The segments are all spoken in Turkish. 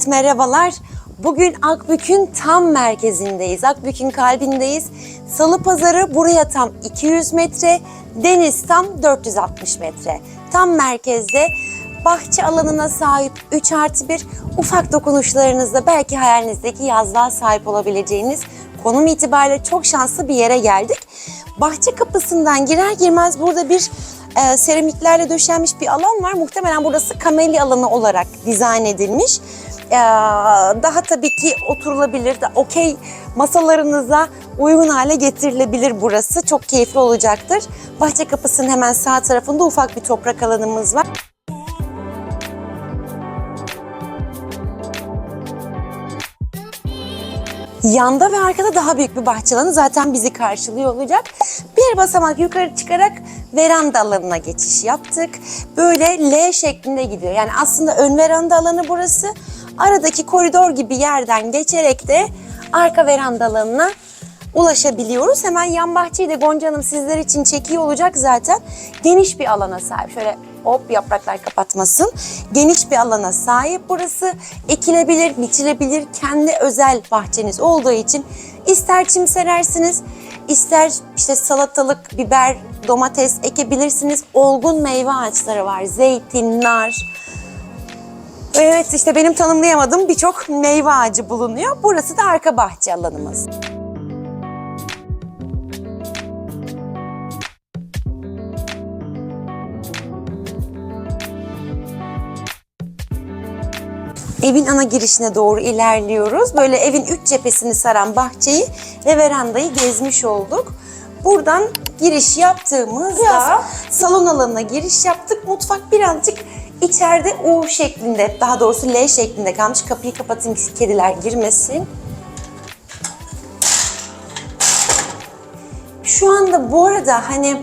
Evet merhabalar. Bugün Akbük'ün tam merkezindeyiz. Akbük'ün kalbindeyiz. Salı pazarı buraya tam 200 metre, deniz tam 460 metre. Tam merkezde bahçe alanına sahip 3 artı 1 ufak dokunuşlarınızla belki hayalinizdeki yazlığa sahip olabileceğiniz konum itibariyle çok şanslı bir yere geldik. Bahçe kapısından girer girmez burada bir e, seramiklerle döşenmiş bir alan var. Muhtemelen burası kameli alanı olarak dizayn edilmiş. E, daha tabii ki oturulabilir, okey masalarınıza uygun hale getirilebilir burası. Çok keyifli olacaktır. Bahçe kapısının hemen sağ tarafında ufak bir toprak alanımız var. Yanda ve arkada daha büyük bir bahçe alanı zaten bizi karşılıyor olacak. Bir basamak yukarı çıkarak veranda alanına geçiş yaptık. Böyle L şeklinde gidiyor. Yani aslında ön veranda alanı burası. Aradaki koridor gibi yerden geçerek de arka veranda alanına ulaşabiliyoruz. Hemen yan bahçeyi de Gonca Hanım sizler için çekiyor olacak zaten. Geniş bir alana sahip. Şöyle hop yapraklar kapatmasın. Geniş bir alana sahip burası. Ekilebilir, biçilebilir, kendi özel bahçeniz olduğu için ister çim serersiniz, ister işte salatalık, biber, domates ekebilirsiniz. Olgun meyve ağaçları var. Zeytin, nar, Evet işte benim tanımlayamadığım birçok meyve ağacı bulunuyor. Burası da arka bahçe alanımız. Evin ana girişine doğru ilerliyoruz. Böyle evin üç cephesini saran bahçeyi ve verandayı gezmiş olduk. Buradan giriş yaptığımızda salon alanına giriş yaptık. Mutfak birazcık içeride U şeklinde, daha doğrusu L şeklinde kalmış. Kapıyı kapatın ki kediler girmesin. Şu anda bu arada hani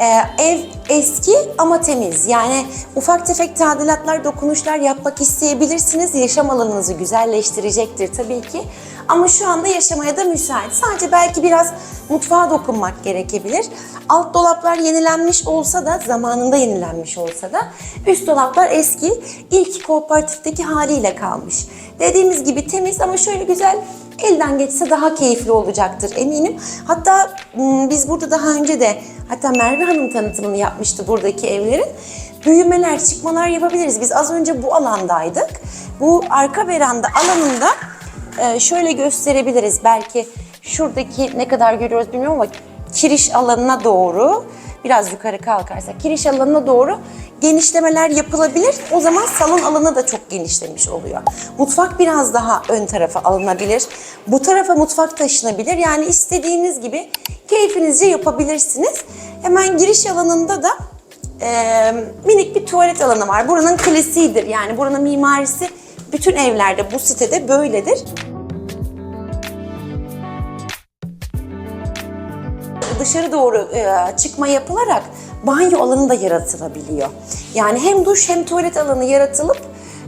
e, ev eski ama temiz. Yani ufak tefek tadilatlar, dokunuşlar yapmak isteyebilirsiniz. Yaşam alanınızı güzelleştirecektir tabii ki. Ama şu anda yaşamaya da müsait. Sadece belki biraz mutfağa dokunmak gerekebilir. Alt dolaplar yenilenmiş olsa da, zamanında yenilenmiş olsa da üst dolaplar eski, ilk kooperatifteki haliyle kalmış. Dediğimiz gibi temiz ama şöyle güzel elden geçse daha keyifli olacaktır eminim. Hatta m, biz burada daha önce de hatta Merve Hanım tanıtımını yapmıştı buradaki evlerin. Büyümeler, çıkmalar yapabiliriz. Biz az önce bu alandaydık. Bu arka veranda alanında e, şöyle gösterebiliriz. Belki şuradaki ne kadar görüyoruz bilmiyorum ama kiriş alanına doğru biraz yukarı kalkarsak kiriş alanına doğru genişlemeler yapılabilir. O zaman salon alanı da çok genişlemiş oluyor. Mutfak biraz daha ön tarafa alınabilir. Bu tarafa mutfak taşınabilir. Yani istediğiniz gibi keyfinizce yapabilirsiniz. Hemen giriş alanında da e, minik bir tuvalet alanı var. Buranın klasiğidir. Yani buranın mimarisi bütün evlerde bu sitede böyledir. dışarı doğru e, çıkma yapılarak banyo alanı da yaratılabiliyor. Yani hem duş hem tuvalet alanı yaratılıp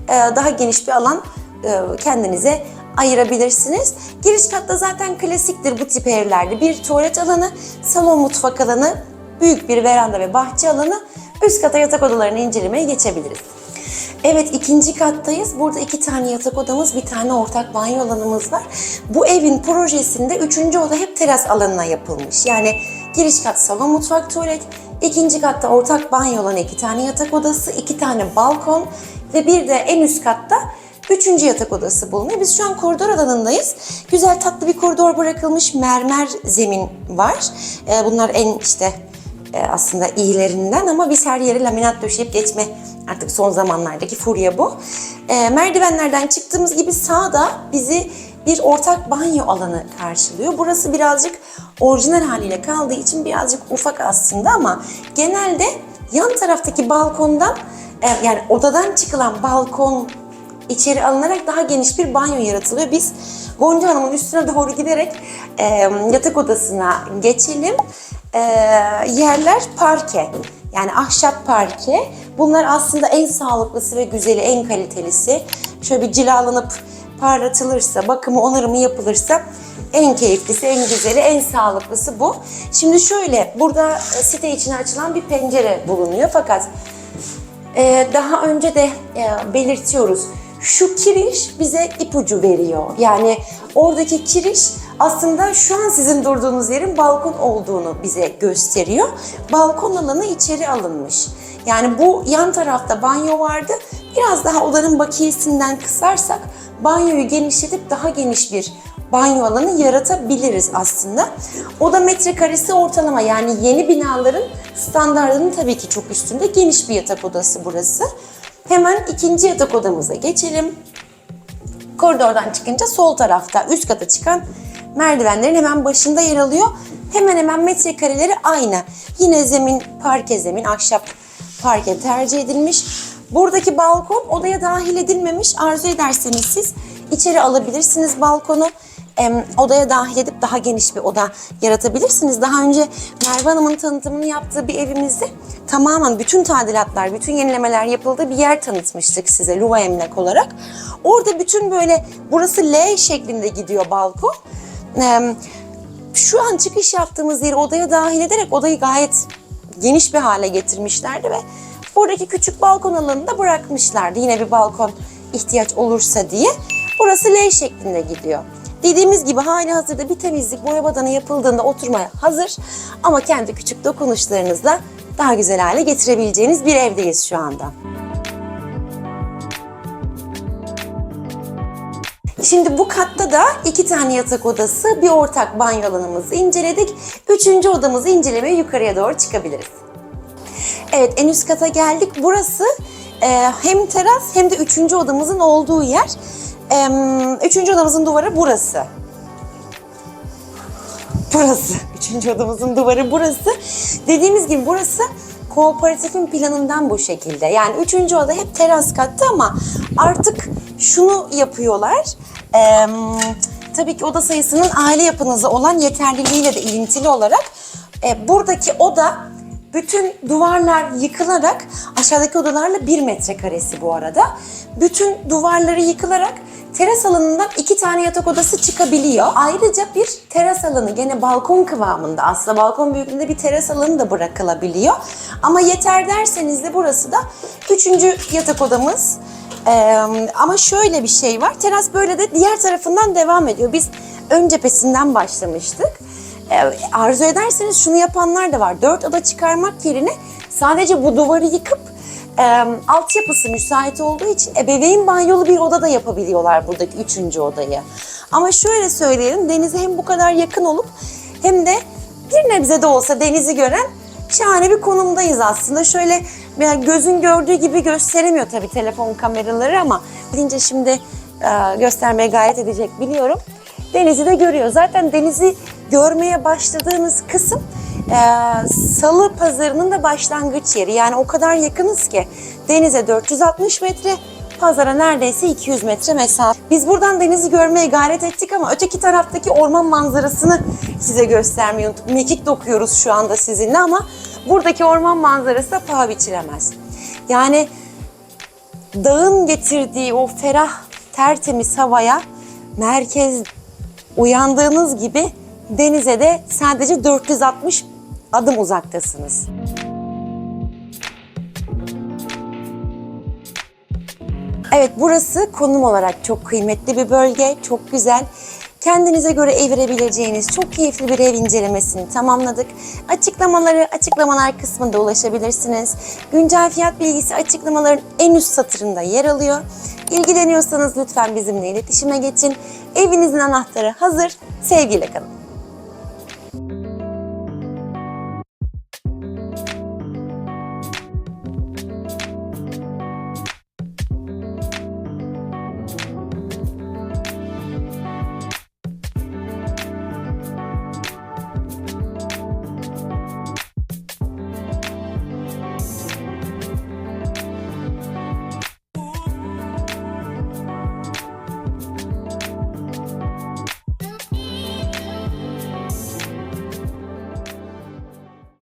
e, daha geniş bir alan e, kendinize ayırabilirsiniz. Giriş katta zaten klasiktir bu tip evlerde. Bir tuvalet alanı, salon mutfak alanı, büyük bir veranda ve bahçe alanı. Üst kata yatak odalarını incelemeye geçebiliriz. Evet ikinci kattayız. Burada iki tane yatak odamız, bir tane ortak banyo alanımız var. Bu evin projesinde üçüncü oda hep teras alanına yapılmış. Yani giriş kat salon, mutfak, tuvalet. ikinci katta ortak banyo olan iki tane yatak odası, iki tane balkon ve bir de en üst katta Üçüncü yatak odası bulunuyor. Biz şu an koridor alanındayız. Güzel tatlı bir koridor bırakılmış mermer zemin var. Ee, Bunlar en işte e, aslında iyilerinden ama biz her yere laminat döşeyip geçme artık son zamanlardaki furya bu. E, merdivenlerden çıktığımız gibi sağda bizi bir ortak banyo alanı karşılıyor. Burası birazcık orijinal haliyle kaldığı için birazcık ufak aslında ama genelde yan taraftaki balkondan e, yani odadan çıkılan balkon içeri alınarak daha geniş bir banyo yaratılıyor. Biz Gonca Hanım'ın üstüne doğru giderek e, yatak odasına geçelim. E, yerler parke. Yani ahşap parke. Bunlar aslında en sağlıklısı ve güzeli, en kalitelisi. Şöyle bir cilalanıp parlatılırsa, bakımı onarımı yapılırsa en keyiflisi, en güzeli, en sağlıklısı bu. Şimdi şöyle, burada e, site içine açılan bir pencere bulunuyor. Fakat ee, daha önce de e, belirtiyoruz. Şu kiriş bize ipucu veriyor. Yani oradaki kiriş aslında şu an sizin durduğunuz yerin balkon olduğunu bize gösteriyor. Balkon alanı içeri alınmış. Yani bu yan tarafta banyo vardı. Biraz daha odanın bakiyesinden kısarsak banyoyu genişletip daha geniş bir banyo alanı yaratabiliriz aslında. Oda metrekaresi ortalama yani yeni binaların standartının tabii ki çok üstünde geniş bir yatak odası burası. Hemen ikinci yatak odamıza geçelim. Koridordan çıkınca sol tarafta üst kata çıkan merdivenlerin hemen başında yer alıyor. Hemen hemen metrekareleri aynı. Yine zemin parke zemin, ahşap parke tercih edilmiş. Buradaki balkon odaya dahil edilmemiş. Arzu ederseniz siz içeri alabilirsiniz balkonu. Em, odaya dahil edip daha geniş bir oda yaratabilirsiniz. Daha önce Merve Hanım'ın tanıtımını yaptığı bir evimizde tamamen bütün tadilatlar, bütün yenilemeler yapıldığı bir yer tanıtmıştık size Luva Emlak olarak. Orada bütün böyle burası L şeklinde gidiyor balkon. Em, şu an çıkış yaptığımız yeri odaya dahil ederek odayı gayet geniş bir hale getirmişlerdi ve buradaki küçük balkon alanını da bırakmışlardı. Yine bir balkon ihtiyaç olursa diye. Burası L şeklinde gidiyor. Dediğimiz gibi hali hazırda bir temizlik boya badanı yapıldığında oturmaya hazır ama kendi küçük dokunuşlarınızla daha güzel hale getirebileceğiniz bir evdeyiz şu anda. Şimdi bu katta da iki tane yatak odası, bir ortak banyo alanımızı inceledik. Üçüncü odamızı incelemeye yukarıya doğru çıkabiliriz. Evet en üst kata geldik. Burası e, hem teras hem de üçüncü odamızın olduğu yer. E, üçüncü odamızın duvarı burası. Burası. Üçüncü odamızın duvarı burası. Dediğimiz gibi burası kooperatifin planından bu şekilde. Yani üçüncü oda hep teras kattı ama artık şunu yapıyorlar. Ee, tabii ki oda sayısının aile yapınıza olan yeterliliğiyle de ilintili olarak e, buradaki oda bütün duvarlar yıkılarak aşağıdaki odalarla bir metrekaresi bu arada. Bütün duvarları yıkılarak teras alanından iki tane yatak odası çıkabiliyor. Ayrıca bir teras alanı gene balkon kıvamında aslında balkon büyüklüğünde bir teras alanı da bırakılabiliyor. Ama yeter derseniz de burası da üçüncü yatak odamız. Ee, ama şöyle bir şey var. Teras böyle de diğer tarafından devam ediyor. Biz ön cephesinden başlamıştık. Ee, arzu ederseniz şunu yapanlar da var. Dört oda çıkarmak yerine sadece bu duvarı yıkıp e, altyapısı müsait olduğu için ebeveyn banyolu bir oda da yapabiliyorlar buradaki üçüncü odayı. Ama şöyle söyleyelim denize hem bu kadar yakın olup hem de bir nebze de olsa denizi gören şahane bir konumdayız aslında. Şöyle yani gözün gördüğü gibi gösteremiyor tabii telefon kameraları ama deyince şimdi e, göstermeye gayret edecek biliyorum. Denizi de görüyor. Zaten denizi görmeye başladığınız kısım e, salı pazarının da başlangıç yeri. Yani o kadar yakınız ki denize 460 metre, pazara neredeyse 200 metre mesafe. Biz buradan denizi görmeye gayret ettik ama öteki taraftaki orman manzarasını size göstermeyi unuttuk. Mekik dokuyoruz şu anda sizinle ama buradaki orman manzarası da paha biçilemez. Yani dağın getirdiği o ferah, tertemiz havaya merkez uyandığınız gibi denize de sadece 460 adım uzaktasınız. Evet burası konum olarak çok kıymetli bir bölge, çok güzel. Kendinize göre evirebileceğiniz çok keyifli bir ev incelemesini tamamladık. Açıklamaları açıklamalar kısmında ulaşabilirsiniz. Güncel fiyat bilgisi açıklamaların en üst satırında yer alıyor. İlgileniyorsanız lütfen bizimle iletişime geçin. Evinizin anahtarı hazır. Sevgiyle kalın.